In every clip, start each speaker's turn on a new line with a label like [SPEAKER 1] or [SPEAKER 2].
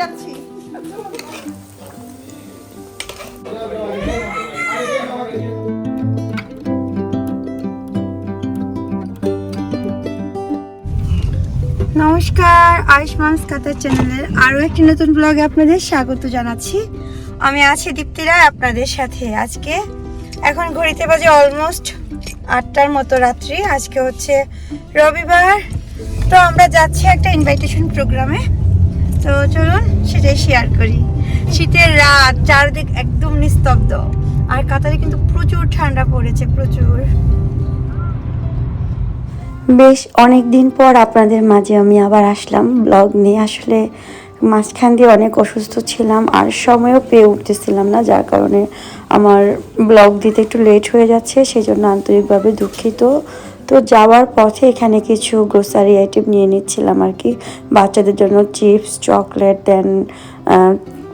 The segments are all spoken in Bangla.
[SPEAKER 1] যাচ্ছি? নমস্কার, আয়ুষ্মান কাতার চ্যানেলের আরও একটি নতুন ব্লগে আপনাদের স্বাগত জানাচ্ছি। আমি আছি দীপ্তি রায় আপনাদের সাথে আজকে। এখন ঘড়িতে বাজে অলমোস্ট আটটার মতো রাত্রি, আজকে হচ্ছে রবিবার। তো আমরা যাচ্ছি একটা ইনভাইটেশন প্রোগ্রামে তো চলুন সেটাই শেয়ার করি। শীতের রাত চারদিক একদম নিস্তব্ধ। আর কাতারে কিন্তু প্রচুর ঠান্ডা পড়েছে, প্রচুর।
[SPEAKER 2] বেশ অনেক দিন পর আপনাদের মাঝে আমি আবার আসলাম ব্লগ নিয়ে। আসলে মাঝখান দিয়ে অনেক অসুস্থ ছিলাম আর সময়ও পেয়ে উঠতেছিলাম না, যার কারণে আমার ব্লগ দিতে একটু লেট হয়ে যাচ্ছে সেই জন্য আন্তরিকভাবে দুঃখিত। তো যাওয়ার পথে এখানে কিছু গ্রোসারি আইটেম নিয়ে নিচ্ছিলাম আর কি। বাচ্চাদের জন্য চিপস চকলেট দেন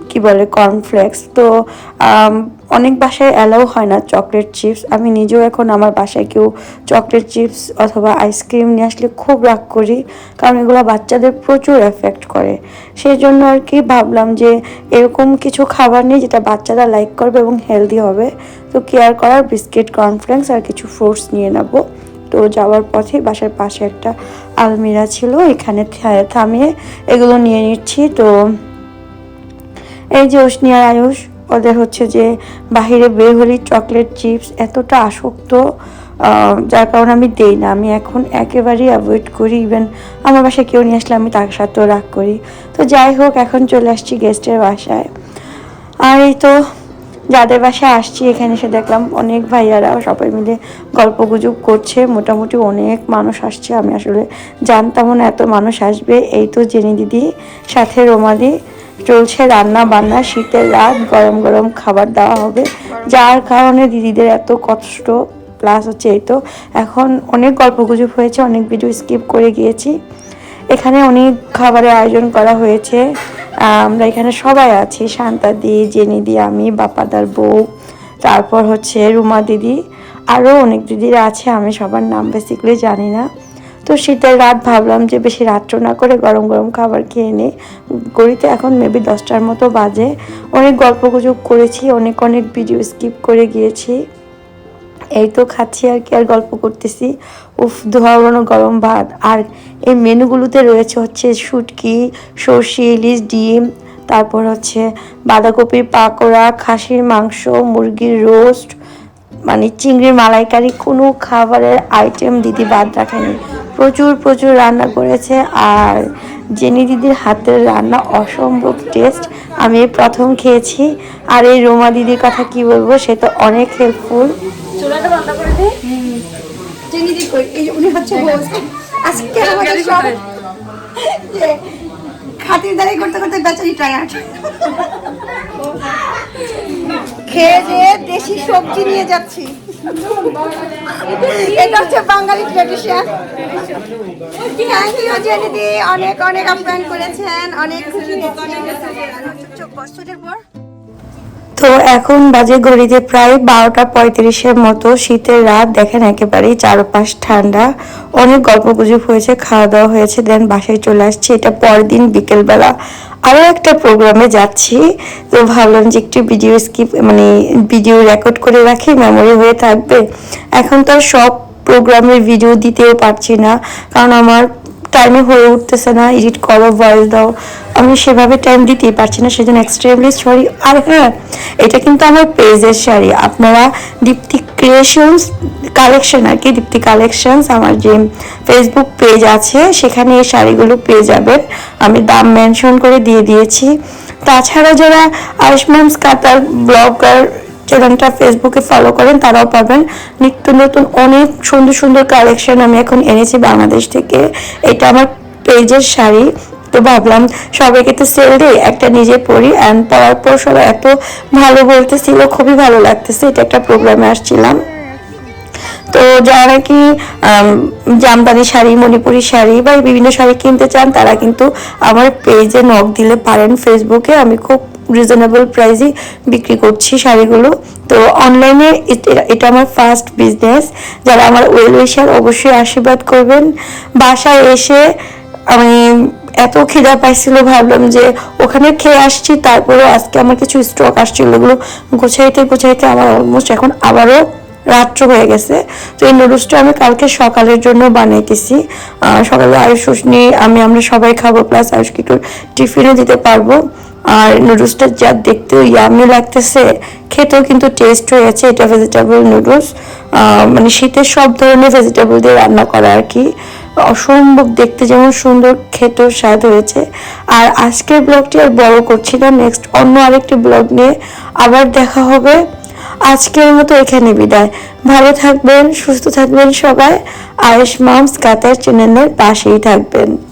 [SPEAKER 2] কি বলে কর্নফ্লেক্স তো অনেক বাসায় অ্যালাউ হয় না চকলেট চিপস আমি নিজেও এখন আমার বাসায় কেউ চকলেট চিপস অথবা আইসক্রিম নিয়ে আসলে খুব রাগ করি, কারণ এগুলো বাচ্চাদের প্রচুর এফেক্ট করে। সেই জন্য আর কি ভাবলাম যে এরকম কিছু খাবার নেই যেটা বাচ্চারা লাইক করবে এবং হেলদি হবে। তো কেয়ার করার বিস্কিট কর্নফ্লেক্স আর কিছু ফ্রুটস নিয়ে নেব। তো যাওয়ার পথে বাসার পাশে একটা আলমিরা ছিল, এখানে থামিয়ে এগুলো নিয়ে নিচ্ছি। তো এই যে উষ্ণিয়ার আয়ুষ, ওদের হচ্ছে যে বাহিরে বের হলি চকলেট চিপস এতটা আসক্ত যার কারণে আমি দেই না। আমি এখন একেবারেই অ্যাভয়েড করি। ইভেন আমার বাসায় কেউ নিয়ে আসলে আমি তার সাথেও রাগ করি। তো যাই হোক, এখন চলে আসছি গেস্টের বাসায়। আর এই তো যাদের বাসায় আসছি, এখানে এসে দেখলাম অনেক ভাইয়ারা সবাই মিলে গল্প গুজব করছে। মোটামুটি অনেক মানুষ আসছে। আমি আসলে জানতামও না এত মানুষ আসবে। এই তো জেনি দিদি, সাথে রোমাদি। চলছে রান্না বান্না, শীতের রাত, গরম গরম খাবার দেওয়া হবে। যার কারণে দিদিদের এত কষ্ট, প্লাস হচ্ছে এই তো এখন অনেক গল্প গুজব হয়েছে, অনেক ভিডিও স্কিপ করে গিয়েছি। এখানে অনেক খাবারের আয়োজন করা হয়েছে। আমরা এখানে সবাই আছি, শান্তা দি, জেনি দি, আমি, বাপাদার বউ, তারপর হচ্ছে রুমা দিদি আরও অনেক দিদিরা আছে, আমি সবার নাম বেসিক্যালি জানি না। তো শীতের রাত ভাবলাম যে বেশি রাত্র না করে গরম গরম খাবার খেয়ে নিই। গড়িতে এখন মেবি দশটার মতো বাজে। অনেক গল্প গুজব করেছি, অনেক অনেক ভিডিও স্কিপ করে গিয়েছি। এই তো খাচ্ছি আর কি, আর গল্প করতেছি। উফ ধোয়ানো গরম ভাত। আর এই মেনুগুলোতে রয়েছে হচ্ছে শুটকি, সর্ষে, ইলিশ, ডিম, তারপর হচ্ছে বাঁধাকপির পাকোড়া, খাসির মাংস, মুরগির রোস্ট মানে চিংড়ির মালাইকারি, কোনো খাবারের আইটেম দিদি বাদ রাখেনি। প্রচুর প্রচুর রান্না করেছে আর জেনি দিদির হাতের রান্না অসম্ভব টেস্ট আমি প্রথম খেয়েছি। আর এই রোমা দিদির কথা কি বলব, সে তো অনেক হেল্পফুল
[SPEAKER 1] চুলাটা বন্ধ করে দে চিনি দি কই এই উনি হচ্ছে হোস্ট আজকে আমাদের সব খাতিরদারি করতে করতে বেচারি টায়ার্ড খেয়ে দিয়ে দেশি সবজি নিয়ে যাচ্ছি এটা হচ্ছে বাঙালি ট্রেডিশন থ্যাংক ইউ জেনিদি অনেক অনেক আপ্যায়ন করেছেন অনেক খুশি বছরের পর
[SPEAKER 2] তো এখন বাজে ঘড়িতে প্রায় বারোটা পঁয়ত্রিশের মতো শীতের রাত, দেখেন একেবারেই চারপাশ ঠান্ডা। অনেক গল্প গুজব হয়েছে খাওয়া দাওয়া হয়েছে, দেন বাসায় চলে আসছি। এটা পরের দিন বিকেলবেলা। আরও একটা প্রোগ্রামে যাচ্ছি। তো ভাবলাম যে একটু ভিডিও স্কিপ মানে ভিডিও রেকর্ড করে রাখি মেমোরি হয়ে থাকবে। এখন তো সব প্রোগ্রামের ভিডিও দিতেও পারছি না। কারণ আমার টাইমে হয়ে উঠতেছে না এডিট করো ভয়েস দাও আমি সেভাবে টাইম দিতেই পারছি না, সেজন্য এক্সট্রিমলি সরি আর হ্যাঁ এটা কিন্তু আমার পেজের শাড়ি আপনারা দীপ্তি ক্রিয়েশনস কালেকশন আর কি, দীপ্তি কালেকশনস আমার যে ফেসবুক পেজ আছে, সেখানে এই শাড়িগুলো পেয়ে যাবেন। আমি দাম মেনশন করে দিয়ে দিয়েছি। তাছাড়া যারা আয়ুষ্মান কাতার ব্লগার চ্যানেলটা ফেসবুকে ফলো করেন, তারাও পাবেন। নিত্য নতুন অনেক সুন্দর সুন্দর কালেকশন আমি এখন এনেছি বাংলাদেশ থেকে। এটা আমার পেজের শাড়ি। তো ভাবলাম সবাইকে তো সেল দিই, একটা নিজে পড়ি অ্যান্ড পরার পর সবাই এত ভালো বলতেছিল, খুবই ভালো লাগতেছে। এটা একটা প্রোগ্রামে আসছিলাম। তো যারা কি জামদানি শাড়ি, মণিপুরি শাড়ি বা বিভিন্ন শাড়ি কিনতে চান, তারা কিন্তু আমার পেজে নক দিলে পারেন। ফেসবুকে আমি খুব রিজনেবল প্রাইসে বিক্রি করছি শাড়িগুলো। তো অনলাইনে এটা আমার ফার্স্ট বিজনেস যারা আমার ওয়েল উইশার অবশ্যই আশীর্বাদ করবেন। বাসায় এসে আমি এত খিদা পাইছিল, ভাবলাম যে ওখানে খেয়ে আসছি তারপরে আজকে আমার কিছু স্টক আসছিল, ওগুলো গোছাইতে গোছাইতে আমার অলমোস্ট এখন আবারও রাত্র হয়ে গেছে। তো এই নুডলসটা আমি কালকে সকালের জন্য বানাইতেছি। সকালে আয়ুষ শুশনি আমি, আমরা সবাই খাব প্লাস আয়ুষকে একটু টিফিনও দিতে পারব। আর নুডলসটা যা দেখতেও ইয়ামি লাগতেছে, খেতেও কিন্তু টেস্ট হয়ে হয়েছে, এটা ভেজিটেবল নুডলস মানে শীতের সব ধরনের ভেজিটেবল দিয়ে রান্না করা আর কি। অসম্ভব দেখতে যেমন সুন্দর, খেতেও স্বাদ হয়েছে। আর আজকের ব্লগটি আর বড় করছি না নেক্সট অন্য আরেকটি ব্লগ নিয়ে আবার দেখা হবে। আজকের মতো এখানে বিদায়। ভালো থাকবেন, সুস্থ থাকবেন সবাই। আয়েশ মামস কাতার চ্যানেলের পাশেই থাকবেন।